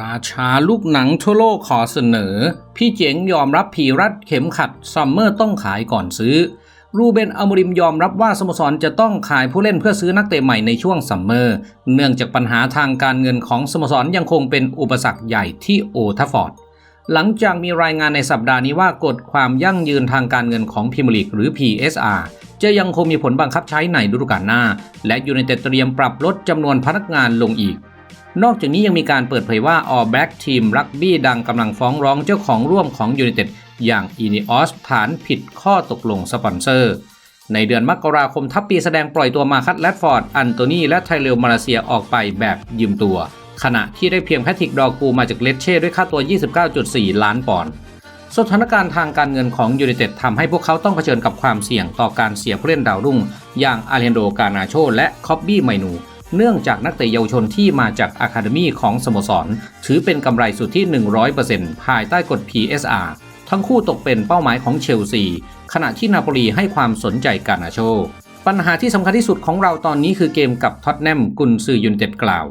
ราชาลูกหนังทั่วโลกขอเสนอ พี่เจ๋งยอมรับผีรัดเข็มขัดซัมเมอร์ต้องขายก่อนซื้อ รูเบนอมริมยอมรับว่าสโมสรจะต้องขายผู้เล่นเพื่อซื้อนักเตะใหม่ในช่วงซัมเมอร์ เนื่องจากปัญหาทางการเงินของสโมสรยังคงเป็นอุปสรรคใหญ่ที่โอทัฟฟอร์ดหลังจากมีรายงานในสัปดาห์นี้ว่ากฎความยั่งยืนทางการเงินของพรีเมียร์ลีกหรือ PSR จะยังคงมีผลบังคับใช้ในฤดูกาลหน้า และยูไนเต็ดเตรียมปรับลดจำนวนพนักงานลงอีก นอกจากนี้ยังมีการเปิดเผยว่าออ b แบ k ทีมรักบี้ดังกำลังฟ้องร้องเจ้าของร่วมของยูไนเต็ดอย่างอีนิออสฐานผิดข้อตกลงสปอนเซอร์ ในเดือนมกราคมทัพปีแสดงปล่อยตัวมาคัตแรดฟอร์ด อันโตนีและไทเรลมาเลเซียออกไปแบบยืมตัว ขณะที่ได้เพียงแพทริกดอกูมาจากเลสเช่ด้วยค่าตัว 29.4 ล้านปอนด์สถานการณ์ทางการเงินของยูไนเต็ดทำให้พวกเขาต้องเผชิญกับความเสี่ยงต่อการเสียผู้เล่นดาวรุ่ง อย่างอาเรนโดกานาโช และคอบบี้ไมนู เนื่องจากนักเตะเยาวชนที่มาจากอะคาเดมีของสโมสร ถือเป็นกำไรสุทธิ100%ภายใต้กฎ PSR ทั้งคู่ตกเป็นเป้าหมายของเชลซี ขณะที่นาโปลีให้ความสนใจกานาโช ปัญหาที่สำคัญที่สุดของเราตอนนี้คือเกมกับท็อตแนมกุนซือยูนเต็ดกล่าว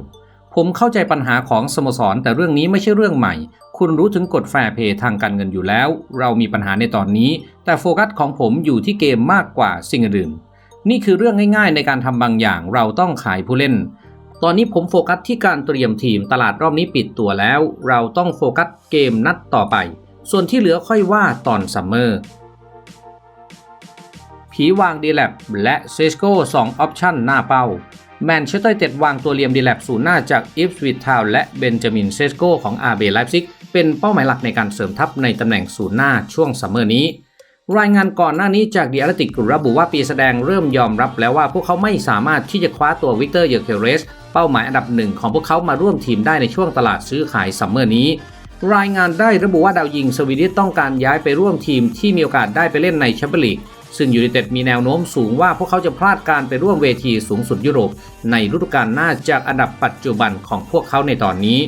ผมเข้าใจปัญหาของสโมสร แต่เรื่องนี้ไม่ใช่เรื่องใหม่ คุณรู้ถึงกฎแฟร์เพย์ทางการเงินอยู่แล้ว เรามีปัญหาในตอนนี้ แต่โฟกัสของผมอยู่ที่เกมมากกว่าสิ่งอื่น นี่คือเรื่องง่ายๆ ในการทำบางอย่างเราต้องขายผู้เล่น ตอนนี้ผมโฟกัสที่การเตรียมทีมตลาดรอบนี้ปิดตัวแล้ว เราต้องโฟกัสเกมนัดต่อไป ส่วนที่เหลือค่อยว่าตอนซัมเมอร์ผีวางดีแลบและเซสโก้2ออปชั่นหน้าเป้าแมนเชสเตอร์เต็ดวางตัวเลียมดีแลบศูนย์หน้าจากอิฟสวิตทาวและเบนจามินเซสโกของอาเบไลฟ์ซิกเป็นเป้าหมายหลักในการเสริมทัพในตำแหน่งศูนย์หน้าช่วงซัมเมอร์นี้ รายงานก่อนหน้านี้จากดีอาร์ติกระบุว่าปีแสดงเริ่มยอมรับแล้วว่าพวกเขาไม่สามารถที่จะคว้าตัววิกเตอร์เยอร์เคเรส เป้าหมายอันดับหนึ่งของพวกเขามาร่วมทีมได้ในช่วงตลาดซื้อขายซัมเมอร์นี้ รายงานได้ระบุว่าดาวยิงสวีดิชต้องการย้ายไปร่วมทีมที่มีโอกาสได้ไปเล่นในแชมเปี้ยนลีกซึ่งยูไนเต็ดมีแนวโน้มสูงว่าพวกเขาจะพลาดการไปร่วมเวทีสูงสุดยุโรป ในฤดูกาลหน้าจากอันดับปัจจุบันของพวกเขาในตอนนี้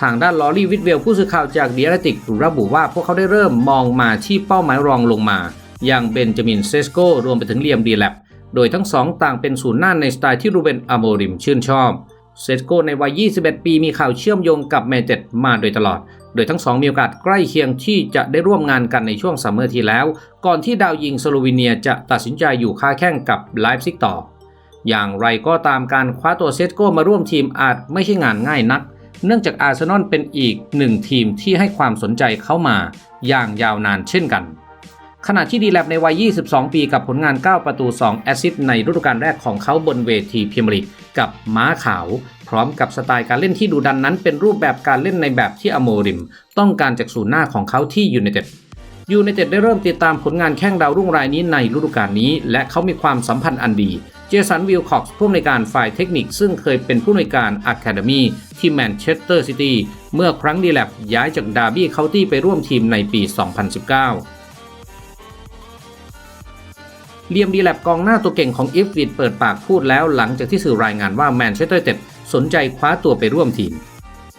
ทางด้านลอรี่วิทเวลผู้สื่อข่าวจากเดียร์ติกระบุว่าพวกเขาได้เริ่มมองมาที่เป้าหมายรองลงมา อย่างเบนจามินเซสโกรวมไปถึงเลียมดีแลบโดยทั้งสองต่างเป็นศูนย์หน้าในสไตล์ที่รูเบนอโมริมชื่นชอบเซสโกในวัย 21 ปีมีข่าวเชื่อมโยงกับแมนเต็ดมาโดยตลอด โดยทั้งสองมีโอกาสใกล้เคียงที่จะได้ร่วมงานกันในช่วงซัมเมอร์ที่แล้ว ก่อนที่ดาวยิงสโลวีเนียจะตัดสินใจอยู่ค้าแข่งกับไลฟ์ซิกต่อ อย่างไรก็ตามการคว้าตัวเซสโกมาร่วมทีมอาจไม่ใช่งานง่ายนัก เนื่องจากอาร์เซนอลเป็นอีกหนึ่งทีมที่ให้ความสนใจเข้ามาอย่างยาวนานเช่นกัน ขณะที่ดีแลบในวัย 22 ปีกับผลงาน 9 ประตู 2 แอสซิสต์ในฤดูกาลแรกของเขาบนเวทีพรีเมียร์ลีกกับม้าขาว พร้อมกับสไตล์การเล่นที่ดูดันนั้น เป็นรูปแบบการเล่นในแบบที่อโมริม ต้องการจากศูนย์หน้าของเขาที่ยูไนเต็ดยูไนเต็ดได้เริ่มติดตามผลงานแข้งดาวรุ่งรายนี้ในฤดูกาลนี้ และเขามีความสัมพันธ์อันดี เจสันวิลคอกส์ผู้อำนวยการฝ่ายเทคนิค ซึ่งเคยเป็นผู้อำนวยการอะคาเดมีที่แมนเชสเตอร์ซิตี้เมื่อครั้งดีแลบย้ายจากดาร์บี้เคาน์ตี้ไปร่วมทีมในปี 2019เลียมดีแลบกองหน้าตัวเก่งของอิฟวิดเปิดปากพูดแล้วหลังจากที่สื่อรายงานว่าแมนเชสเตอร์เต็ดสนใจคว้าตัวไปร่วมทีม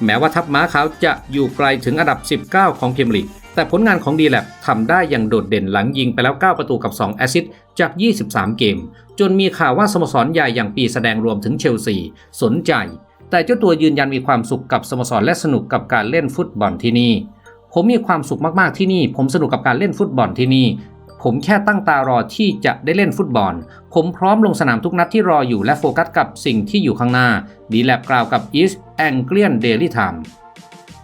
แม้ว่าทัพม้าขาวจะอยู่ไกลถึงอันดับ 19 ของพรีเมียร์ลีก แต่ผลงานของดีแลบทำได้อย่างโดดเด่นหลังยิงไปแล้ว 9 ประตูกับ 2 แอซิสจาก 23 เกม จนมีข่าวว่าสโมสรใหญ่อย่างปีแสดงรวมถึงเชลซี สนใจ แต่เจ้าตัวยืนยันมีความสุขกับสโมสรและสนุกกับการเล่นฟุตบอลที่นี่ ผมมีความสุขมากๆที่นี่ ผมสนุกกับการเล่นฟุตบอลที่นี่ ผมแค่ตั้งตารอที่จะได้เล่นฟุตบอล ผมพร้อมลงสนามทุกนัดที่รออยู่และโฟกัสกับสิ่งที่อยู่ข้างหน้าดีแลบกล่าวกับ East Anglian Daily Time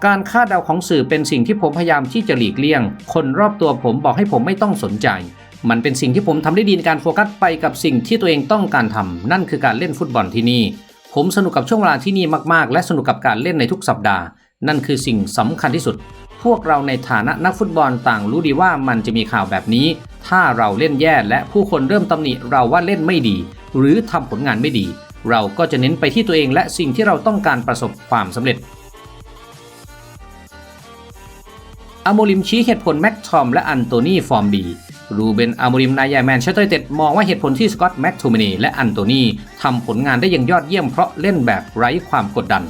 การคาดเดาของสื่อเป็นสิ่งที่ผมพยายามที่จะหลีกเลี่ยง คนรอบตัวผมบอกให้ผมไม่ต้องสนใจ มันเป็นสิ่งที่ผมทำได้ดีในการโฟกัสไปกับสิ่งที่ตัวเองต้องการทำนั่นคือการเล่นฟุตบอลที่นี่ ผมสนุกกับช่วงเวลาที่นี่มากๆ และสนุกกับการเล่นในทุกสัปดาห์ นั่นคือสิ่งสำคัญที่สุด พวกเราในฐานะนักฟุตบอลต่างรู้ดีว่ามันจะมีข่าวแบบนี้ ถ้าเราเล่นแย่และผู้คนเริ่มตำหนิเราว่าเล่นไม่ดี หรือทำผลงานไม่ดี เราก็จะเน้นไปที่ตัวเองและสิ่งที่เราต้องการประสบความสำเร็จ อโมริมชี้เหตุผลแม็กทอมและอันโตนีฟอร์มดี รูเบนอโมริมนายใหญ่แมนเชสเตอร์เต็ดมองว่าเหตุผลที่สกอตต์แม็กทูมินีและอันโตนีทำผลงานได้อย่างยอดเยี่ยมเพราะเล่นแบบไร้ความกดดัน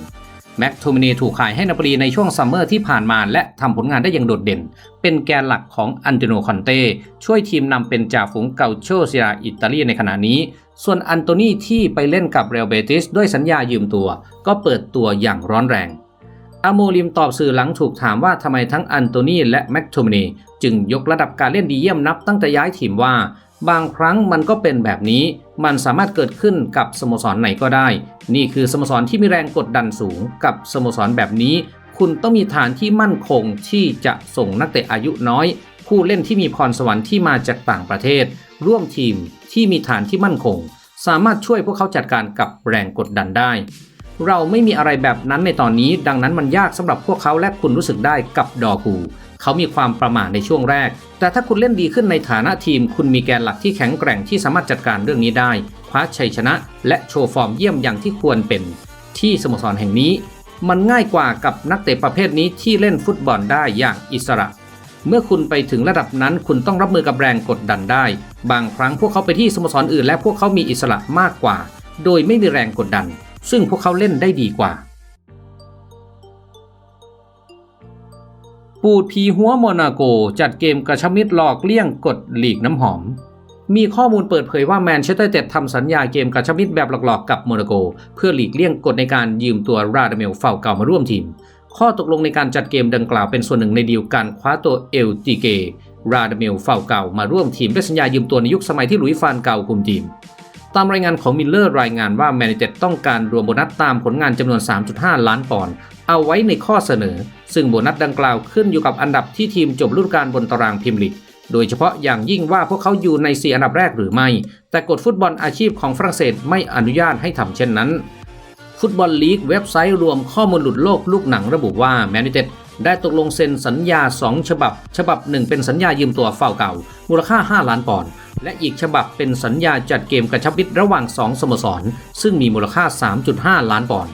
แม็กทูมินีถูกขายให้นาปลีในช่วงซัมเมอร์ที่ผ่านมาและทำผลงานได้อย่างโดดเด่น เป็นแกนหลักของอันเตโนคอนเต้ช่วยทีมนำเป็นจ่าฝูงเกาโชเซียอิตาลีในขณะนี้ ส่วนอันโตนีที่ไปเล่นกับเรอัลเบติสด้วยสัญญายืมตัว ก็เปิดตัวอย่างร้อนแรง อโมลิมตอบสื่อหลังถูกถามว่าทำไมทั้งอันโตนีและแม็กโทมินีจึงยกระดับการเล่นดีเยี่ยมนับตั้งแต่ย้ายทีมว่า บางครั้งมันก็เป็นแบบนี้ มันสามารถเกิดขึ้นกับสโมสรไหนก็ได้ นี่คือสโมสรที่มีแรงกดดันสูงกับสโมสรแบบนี้ คุณต้องมีฐานที่มั่นคงที่จะส่งนักเตะอายุน้อย ผู้เล่นที่มีพรสวรรค์ที่มาจากต่างประเทศ ร่วมทีมที่มีฐานที่มั่นคง สามารถช่วยพวกเขาจัดการกับแรงกดดันได้ เราไม่มีอะไรแบบนั้นในตอนนี้ ดังนั้นมันยากสำหรับพวกเขาและคุณรู้สึกได้กับดอกูเขามีความประมาทในช่วงแรก แต่ถ้าคุณเล่นดีขึ้นในฐานะทีม คุณมีแกนหลักที่แข็งแกร่งที่สามารถจัดการเรื่องนี้ได้คว้าชัยชนะ และโชว์ฟอร์มเยี่ยมอย่างที่ควรเป็น ที่สโมสรแห่งนี้ มันง่ายกว่ากับนักเตะประเภทนี้ที่เล่นฟุตบอลได้อย่างอิสระ เมื่อคุณไปถึงระดับนั้น คุณต้องรับมือกับแรงกดดันได้ บางครั้งพวกเขาไปที่สโมสรอื่น และพวกเขามีอิสระมากกว่า โดยไม่มีแรงกดดัน ซึ่งพวกเขาเล่นได้ดีกว่า ปูดผีหัวโมนาโกจัดเกมกระชมิตรหลอกเลี่ยงกดหลีกน้ำหอม มีข้อมูลเปิดเผยว่าแมนเชสเตอร์เต็ดทำสัญญาเกมกระชมิตรแบบหลอกๆกับโมนาโก เพื่อหลีกเลี่ยงกฎในการยืมตัวราดาเมลเฝ้าเก่ามาร่วมทีม ข้อตกลงในการจัดเกมดังกล่าวเป็นส่วนหนึ่งในดีลการคว้าตัวเอลติเกราดาเมลเฝ้าเก่ามาร่วมทีมด้วยสัญญายืมตัวในยุคสมัยที่หลุยฟานเก่าคุมทีม ตามรายงานของมิลเลอร์รายงานว่าแมนเชสเตอร์ต้องการรวมโบนัสตามผลงานจำนวน 3.5 ล้านปอนด์เอาไว้ในข้อเสนอ ซึ่งโบนัสดังกล่าวขึ้นอยู่กับอันดับที่ทีมจบฤดูกาลบนตารางพรีเมียร์ลีกโดยเฉพาะอย่างยิ่งว่าพวกเขาอยู่ใน 4 อันดับแรกหรือไม่ แต่กฎฟุตบอลอาชีพของฝรั่งเศสไม่อนุญาตให้ทำเช่นนั้น ฟุตบอลลีกเว็บไซต์รวมข้อมูลหลุดโลกลูกหนังระบุว่าแมนยูไนเต็ด ได้ตกลงเซ็นสัญญา 2 ฉบับ ฉบับหนึ่งเป็นสัญญายืมตัวเฝ้าเก่า มูลค่า 5 ล้านปอนด์และอีกฉบับเป็นสัญญาจัดเกมกระชับมิตรระหว่าง 2 สโมสร ซึ่งมีมูลค่า 3.5 ล้านปอนด์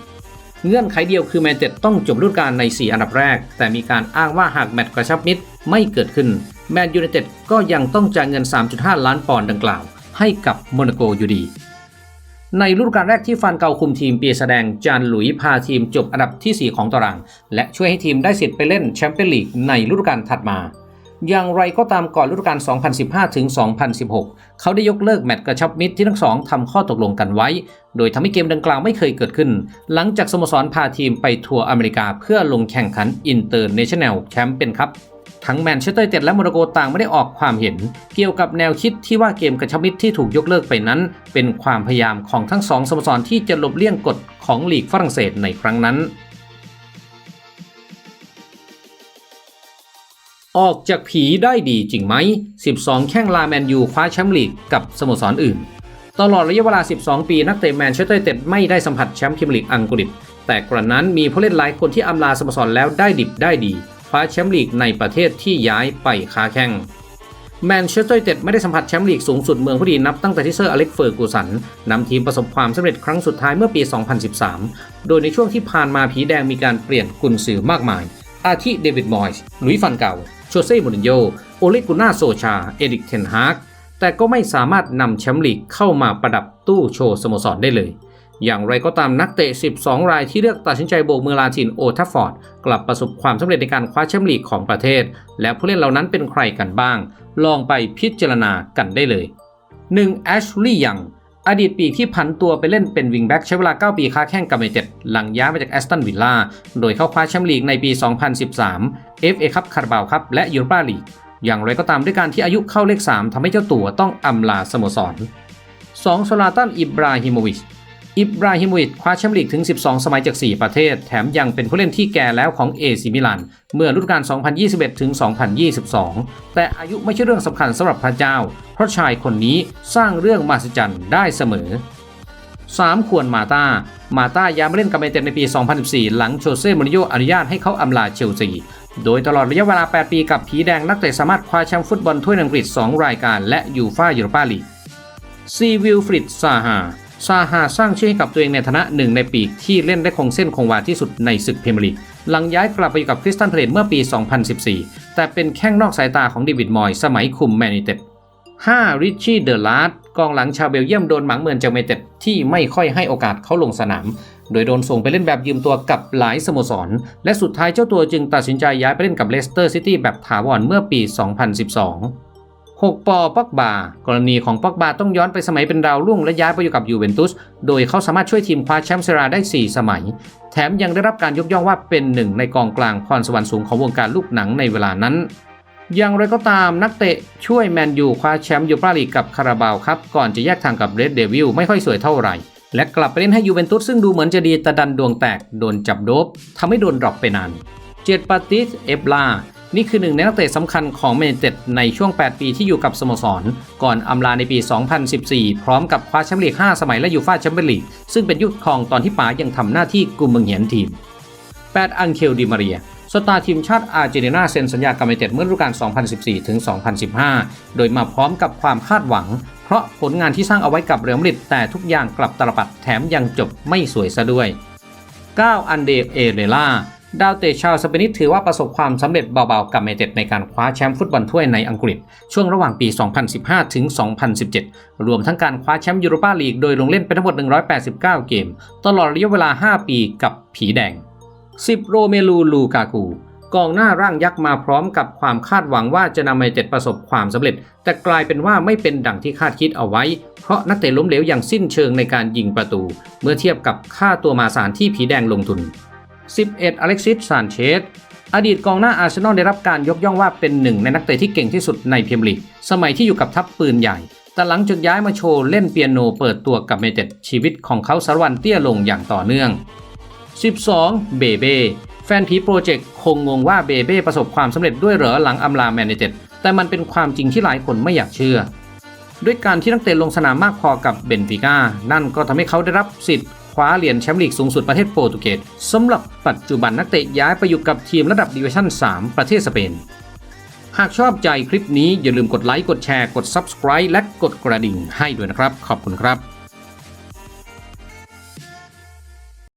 เงื่อนไขเดียวคือแมนเต็ดต้องจบฤดูกาลใน 4 อันดับแรก แต่มีการอ้างว่าหากแมตช์กระชับมิตรไม่เกิดขึ้น แมนยูไนเต็ดก็ยังต้องจ่ายเงิน 3.5 ล้านปอนด์ดังกล่าว ให้กับโมนาโกอยู่ดี ในฤดูกาลแรกที่ฟันเกาคุมทีมปีแสดงจานหลุยพาทีมจบอันดับที่ 4 ของตาราง และช่วยให้ทีมได้สิทธิ์ไปเล่นแชมเปี้ยนลีกในฤดูกาลถัดมา อย่างไรก็ตามก่อนฤดูกาล 2015 ถึง 2016 เขาได้ยกเลิกแมตช์กระชับมิตรที่ทั้งสองทำข้อตกลงกันไว้ โดยทำให้เกมดังกล่าวไม่เคยเกิดขึ้น หลังจากสโมสรพาทีมไปทัวร์อเมริกาเพื่อลงแข่งขันอินเตอร์เนชั่นแนลแชมเปี้ยนคัพ ทั้งแมนเชสเตอร์เต็ดและโมนาโกต่างไม่ได้ออกความเห็น เกี่ยวกับแนวคิดที่ว่าเกมกระชับมิตรที่ถูกยกเลิกไปนั้น เป็นความพยายามของทั้งสองสโมสรที่จะหลบเลี่ยงกฎของลีกฝรั่งเศสในครั้งนั้นออกจากผีได้ดีจริงไหม 12 แข้งลาแมนยูคว้าแชมป์ลีกกับสโมสรอื่น ตลอดระยะเวลา 12 ปีนักเตะแมนเชสเตอร์เต็ดไม่ได้สัมผัสแชมป์พรีเมียร์ลีกอังกฤษ แต่กระนั้นมีผู้เล่นหลายคนที่อำลาสโมสรแล้วได้ดิบได้ดี ว้าแชมป์ลีกในประเทศที่ย้ายไปค้าแข่งแมนเชสเตอร์ยูไนเต็ดไม่ได้สัมผัสแชมป์ลีกสูงสุดเมืองผู้ดีนับตั้งแต่ที่เซอร์อเล็กเฟอร์กูสันนำทีมประสบความสำเร็จครั้งสุดท้ายเมื่อปี 2013 โดยในช่วงที่ผ่านมาผีแดงมีการเปลี่ยนกุนซือมากมาย อาทิเดวิดมอยส์ลุยฟันเก่าโชเซ่มูรินโญ่โอเลกุน่าโซชา เอริกเทนฮากแต่ก็ไม่สามารถนำแชมป์ลีกเข้ามาประดับตู้โชว์สโมสรได้เลย อย่างไรก็ตามนักเตะ 12 รายที่เลือกตัดสินใจโบกมือลาทินโอทัฟฟอร์ด กลับประสบความสำเร็จในการคว้าแชมป์ลีกของประเทศ และผู้เล่นเหล่านั้นเป็นใครกันบ้าง ลองไปพิจารณากันได้เลย 1. แอชลีย์ยังอดีตปีที่ผันตัวไปเล่นเป็นวิงแบ็กใช้เวลา 9 ปีค้าแข่งกับเมเต็ดหลังย้ายมาจากแอสตันวิลล่าโดยเข้าคว้าแชมป์ลีกในปี 2013 FA คัพคาราบาวคัพและยูโรปาลีกอย่างไรก็ตามด้วยการที่อายุเข้าเลข 3ทำให้เจ้าตัวต้องอำลาสโมสร 2. โซลาตันอิบราฮิโมวิช อิบราฮิโมวิชคว้าแชมป์ลีกถึง 12 สมัยจาก 4 ประเทศ แถมยังเป็นผู้เล่นที่แก่แล้วของเอซิมิลานเมื่อฤดูกาล 2021 ถึง 2022 แต่อายุไม่ใช่เรื่องสำคัญสำหรับพระเจ้า เพราะชายคนนี้สร้างเรื่องมหัศจรรย์ได้เสมอ 3. ควรมาตามาตาย้ายมาเล่นกับเมเตในปี 2014 หลังโชเซ่มูริโญ่อนุญาตให้เขาอำลาเชลซีโดยตลอดระยะเวลา 8 ปีกับผีแดงนักเตะสามารถคว้าแชมป์ฟุตบอลถ้วยอังกฤษ 2 รายการ และยูฟ่ายูโรปาลีกซีวิลฟริดซาฮา ซาฮาสร้างชื่อให้กับตัวเองในฐานะหนึ่งในปีกที่เล่นได้คงเส้นคงวาที่สุดในศึกพรีเมียร์ลีกหลังย้ายกลับไปอยู่กับคริสตันเพลนเมื่อปี 2014 แต่เป็นแข้งนอกสายตาของเดวิดมอยส์สมัยคุมแมนยูเต็ด 5. ริชชี่เดอร์ลาร์ดกองหลังชาวเบลเยียมโดนหมังเมือนจากเมเต็ดที่ไม่ค่อยให้โอกาสเขาลงสนาม โดยโดนส่งไปเล่นแบบยืมตัวกับหลายสโมสร และสุดท้ายเจ้าตัวจึงตัดสินใจย้ายไปเล่นกับเลสเตอร์ซิตี้แบบถาวรเมื่อปี 2012 6 ปอปักบากรณีของปักบาต้องย้อนไปสมัยเป็นดาวรุ่งและย้ายไปอยู่กับยูเวนตุส โดยเขาสามารถช่วยทีมคว้าแชมป์เซราได้ 4 สมัย แถมยังได้รับการยกย่องว่าเป็นหนึ่งในกองกลางพรสวรรค์สูงของวงการลูกหนังในเวลานั้น อย่างไรก็ตามนักเตะช่วยแมนยูคว้าแชมป์ยูปราลีกกับคาราบาวครับก่อนจะแยกทางกับเรดเดวิลไม่ค่อยสวยเท่าไหร่และกลับไปเล่นให้ยูเวนตุสซึ่งดูเหมือนจะดีแต่ดันดวงแตกโดนจับโดบทำให้โดนดรอปไปนานเจตปาติสเอฟลา นี่คือหนึ่งในนักเตะสำคัญของแมนยูเตดในช่วง 8 ปีที่อยู่กับสโมสร ก่อนอำลาในปี 2014 พร้อมกับคว้าแชมป์ลีก 5 สมัยและยูฟ่าแชมเปี้ยนลีก ซึ่งเป็นยุคทองตอนที่ป๋ายังทำหน้าที่กุมเมืองเหียนทีม 8 อังเคลดิมาเรียสตาร์ทีมชาติอาร์เจนตินาเซ็นสัญญากับแมนยูเตดเมื่อฤดูกาล 2014 ถึง 2015 โดยมาพร้อมกับความคาดหวัง เพราะผลงานที่สร้างเอาไว้กับเรอัลมาดริดแต่ทุกอย่างกลับตลปัดแถมยังจบไม่สวยซะด้วย 9 อันเดเอเรล่า ดาวเตะชาวสเปนิสถือว่าประสบความสำเร็จเบาๆกับเมเต็ดในการคว้าแชมป์ฟุตบอลถ้วยในอังกฤษ ช่วงระหว่างปี 2015 ถึง 2017 รวมทั้งการคว้าแชมป์ยูโรปาลีกโดยลงเล่นไปทั้งหมด 189 เกม ตลอดระยะเวลา 5 ปีกับผีแดง 10 โรเมลูลูกากูกองหน้าร่างยักษ์มาพร้อมกับความคาดหวังว่าจะนำเมเต็ดประสบความสำเร็จ แต่กลายเป็นว่าไม่เป็นดังที่คาดคิดเอาไว้ เพราะนักเตะล้มเหลวอย่างสิ้นเชิงในการยิงประตู เมื่อเทียบกับค่าตัวมาสารที่ผีแดงลงทุน 11 อเล็กซิส ซานเชส อดีตกองหน้าอาร์เซนอลได้รับการยกย่องว่าเป็นหนึ่งในนักเตะที่เก่งที่สุดในพรีเมียร์ลีก สมัยที่อยู่กับทัพปืนใหญ่ แต่หลังจากย้ายมาโชว์เล่นเปียโนเปิดตัวกับเมเต็ดชีวิตของเขาสารวันเตี้ยลงอย่างต่อเนื่อง 12 เบเบ้ แฟนผีโปรเจกต์คงงงว่าเบเบ้ประสบความสำเร็จด้วยเหรอหลังอำลาแมนยูเต็ด แต่มันเป็นความจริงที่หลายคนไม่อยากเชื่อ ด้วยการที่นักเตะลงสนามมากพอกับเบนฟิก้านั่นก็ทำให้เขาได้รับสิทธิ์ คว้าเหรียญแชมป์ลีกสูงสุดประเทศโปรตุเกสสำหรับปัจจุบันนักเตะย้ายไปอยู่กับทีมระดับดิวิชั่น 3 ประเทศสเปน หากชอบใจคลิปนี้อย่าลืมกดไลค์กดแชร์กด Subscribe และกดกระดิ่งให้ด้วยนะครับ ขอบคุณครับ